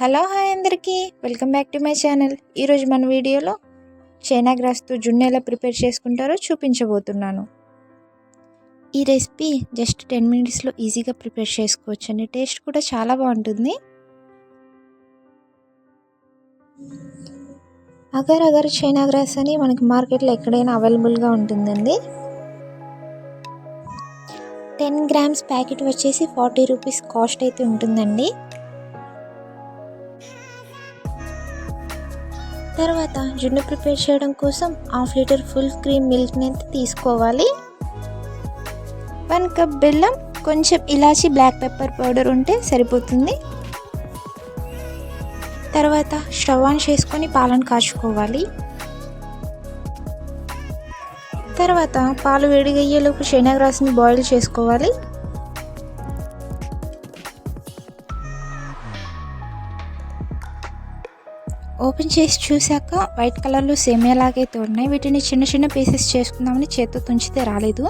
Hello hi అందరికీ. Welcome back to my channel. ఈరోజు మన వీడియోలో చైనా గ్రాస్తో జున్ను ఎలా ప్రిపేర్ చేసుకుంటారో చూపించబోతున్నాను. ఈ రెసిపీ జస్ట్ టెన్ మినిట్స్లో ఈజీగా ప్రిపేర్ చేసుకోవచ్చు అండి టేస్ట్ కూడా చాలా బాగుంటుంది. అగర్ అగర్ చైనా గ్రాస్ అని మనకి మార్కెట్లో ఎక్కడైనా అవైలబుల్గా ఉంటుందండి. టెన్ గ్రామ్స్ ప్యాకెట్ వచ్చేసి ఫార్టీ రూపీస్ కాస్ట్ అయితే ఉంటుందండి. తర్వాత జున్ను ప్రిపేర్ చేయడం కోసం హాఫ్ లీటర్ ఫుల్ క్రీమ్ మిల్క్ని అయితే తీసుకోవాలి. వన్ కప్ బెల్లం కొంచెం ఇలాచి బ్లాక్ పెప్పర్ పౌడర్ ఉంటే సరిపోతుంది. తర్వాత స్టవ్ ఆన్ చేసుకొని పాలను కాచుకోవాలి. తర్వాత పాలు వేడిగయ్యేలోపు శనగరాసుని బాయిల్ చేసుకోవాలి. ఓపెన్ చేసి చూశాక వైట్ కలర్లో సేమియా లాగైతే ఉన్నాయి. వీటిని చిన్న చిన్న పీసెస్ చేసుకుందామని చేత్తో తుంచితే రాలేదు.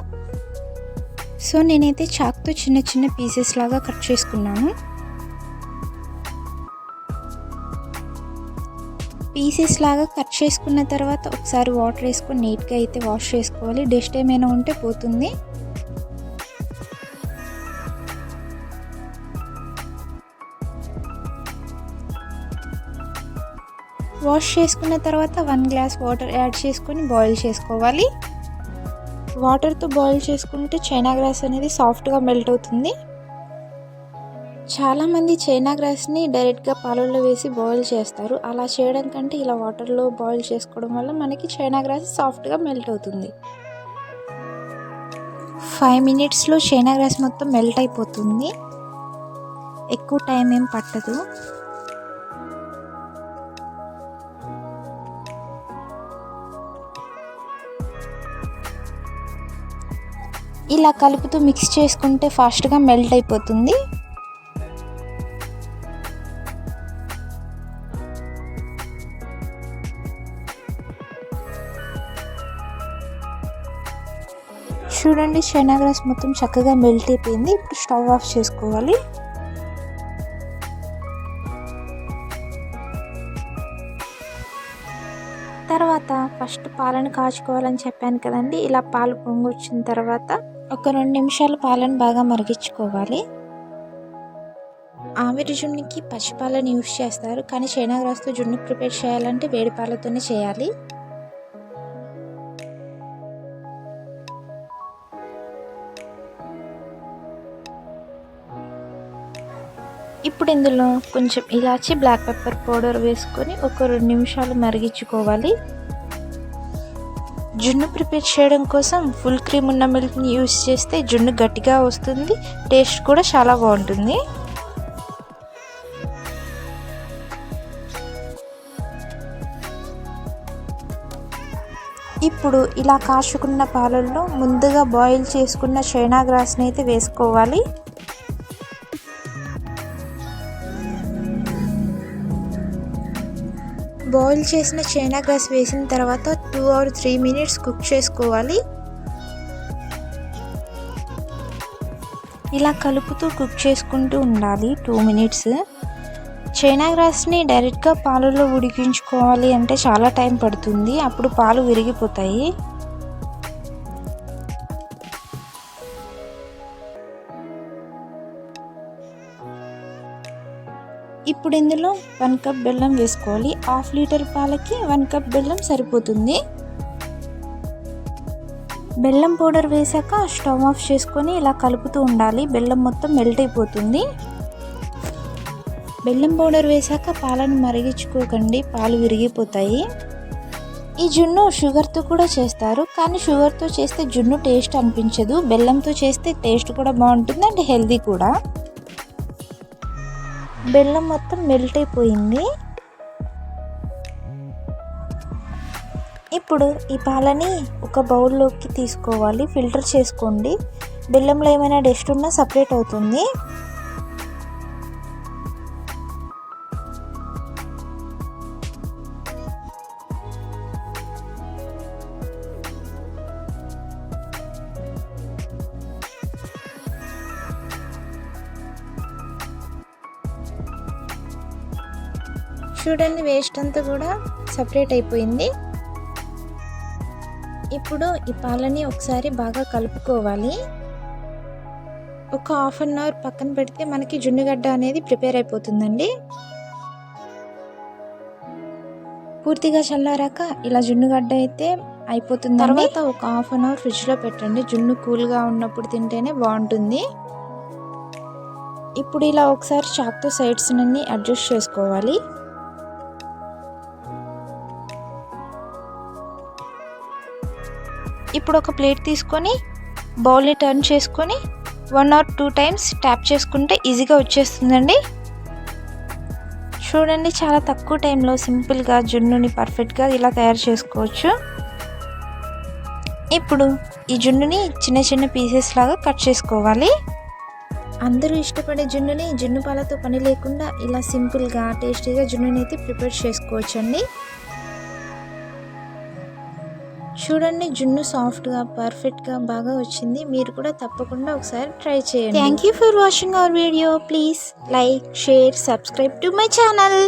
సో నేనైతే చాక్తో చిన్న చిన్న పీసెస్ లాగా కట్ చేసుకున్నాను. పీసెస్ లాగా కట్ చేసుకున్న తర్వాత ఒకసారి వాటర్ వేసుకొని నీట్గా అయితే వాష్ చేసుకోవాలి. డస్ట్ ఏమైనా ఉంటే పోతుంది. వాష్ చేసుకున్న తర్వాత వన్ గ్లాస్ వాటర్ యాడ్ చేసుకొని బాయిల్ చేసుకోవాలి. వాటర్తో బాయిల్ చేసుకుంటే చైనా గ్రాస్ అనేది సాఫ్ట్గా మెల్ట్ అవుతుంది. చాలామంది చైనా గ్రాస్ని డైరెక్ట్గా పాలల్లో వేసి బాయిల్ చేస్తారు. అలా చేయడం కంటే ఇలా వాటర్లో బాయిల్ చేసుకోవడం వల్ల మనకి చైనా గ్రాస్ సాఫ్ట్గా మెల్ట్ అవుతుంది. ఫైవ్ మినిట్స్లో చైనా గ్రాస్ మొత్తం మెల్ట్ అయిపోతుంది. ఎక్కువ టైం ఏం పట్టదు. ఇలా కలుపుతూ మిక్స్ చేసుకుంటే ఫాస్ట్గా మెల్ట్ అయిపోతుంది. చూడండి చైనా గ్రాస్ మొత్తం చక్కగా మెల్ట్ అయిపోయింది. ఇప్పుడు స్టవ్ ఆఫ్ చేసుకోవాలి. తర్వాత ఫస్ట్ పాలను కాచుకోవాలని చెప్పాను కదండి. ఇలా పాలు పొంగొచ్చిన తర్వాత ఒక రెండు నిమిషాలు పాలను బాగా మరిగించుకోవాలి. ఆవిరి జున్నుకి పచ్చిపాలను యూస్ చేస్తారు. కానీ చైనా జున్ను ప్రిపేర్ చేయాలంటే వేడి పాలతోనే చేయాలి. ఇప్పుడు ఇందులో కొంచెం ఇలాచి బ్లాక్ పెప్పర్ పౌడర్ వేసుకొని ఒక రెండు నిమిషాలు మరిగించుకోవాలి. జున్ను ప్రిపేర్ చేయడం కోసం ఫుల్ క్రీమ్ ఉన్న మిల్క్ని యూస్ చేస్తే జున్ను గట్టిగా వస్తుంది టేస్ట్ కూడా చాలా బాగుంటుంది. ఇప్పుడు ఇలా కాచుకున్న పాలల్లో ముందుగా బాయిల్ చేసుకున్న చైనా గ్రాస్ని అయితే వేసుకోవాలి. బాయిల్ చేసిన చైనా గ్రాస్ వేసిన తర్వాత two or three minutes cook చేసుకోవాలి. ఇలా కలుపుతూ కుక్ చేసుకుంటూ ఉండాలి టూ మినిట్స్. చైనా గ్రాస్ని డైరెక్ట్గా పాలలో ఉడికించుకోవాలి అంటే చాలా టైం పడుతుంది. అప్పుడు పాలు విరిగిపోతాయి. ఇప్పుడు ఇందులో వన్ కప్ బెల్లం వేసుకోవాలి. హాఫ్ లీటర్ పాలకి వన్ కప్ బెల్లం సరిపోతుంది. బెల్లం పౌడర్ వేసాక స్టవ్ ఆఫ్ చేసుకొని ఇలా కలుపుతూ ఉండాలి. బెల్లం మొత్తం మెల్ట్ అయిపోతుంది. బెల్లం పౌడర్ వేసాక పాలను మరిగించుకోకండి. పాలు విరిగిపోతాయి. ఈ జున్ను షుగర్తో కూడా చేస్తారు. కానీ షుగర్తో చేస్తే జున్ను టేస్ట్ అనిపించదు. బెల్లంతో చేస్తే టేస్ట్ కూడా బాగుంటుంది అండ్ హెల్దీ కూడా. బెల్లం మొత్తం మెల్ట్ అయిపోయింది. ఇప్పుడు ఈ పాలని ఒక బౌల్లోకి తీసుకోవాలి. ఫిల్టర్ చేసుకోండి. బెల్లంలో ఏమైనా డస్ట్ ఉన్నా సపరేట్ అవుతుంది. చూడండి వేస్ట్ అంతా కూడా సపరేట్ అయిపోయింది. ఇప్పుడు ఈ పాలని ఒకసారి బాగా కలుపుకోవాలి. ఒక హాఫ్ అన్ అవర్ పక్కన పెడితే మనకి జున్నుగడ్డ అనేది ప్రిపేర్ అయిపోతుందండి. పూర్తిగా చల్లారాక ఇలా జున్నుగడ్డ అయితే అయిపోతుంది తర్వాత ఒక హాఫ్ అన్ అవర్ ఫ్రిడ్జ్లో పెట్టండి. జున్ను కూల్గా ఉన్నప్పుడు తింటేనే బాగుంటుంది. ఇప్పుడు ఇలా ఒకసారి చాక్తో సైడ్స్ అన్ని అడ్జస్ట్ చేసుకోవాలి. ఇప్పుడు ఒక ప్లేట్ తీసుకొని బౌల్ని టర్న్ చేసుకొని one or two times tap చేసుకుంటే ఈజీగా వచ్చేస్తుందండి. చూడండి చాలా తక్కువ టైంలో సింపుల్గా జున్నుని పర్ఫెక్ట్గా ఇలా తయారు చేసుకోవచ్చు. ఇప్పుడు ఈ జున్నుని చిన్న చిన్న పీసెస్ లాగా కట్ చేసుకోవాలి. అందరూ ఇష్టపడే జున్నుని జున్ను పాలతో పని లేకుండా ఇలా సింపుల్గా టేస్టీగా జున్నుని అయితే ప్రిపేర్ చేసుకోవచ్చండి. చూడండి జున్ను సాఫ్ట్గా పర్ఫెక్ట్గా బాగా వచ్చింది. మీరు కూడా తప్పకుండా ఒకసారి ట్రై చేయండి. Thank you for watching our video please like share subscribe to my channel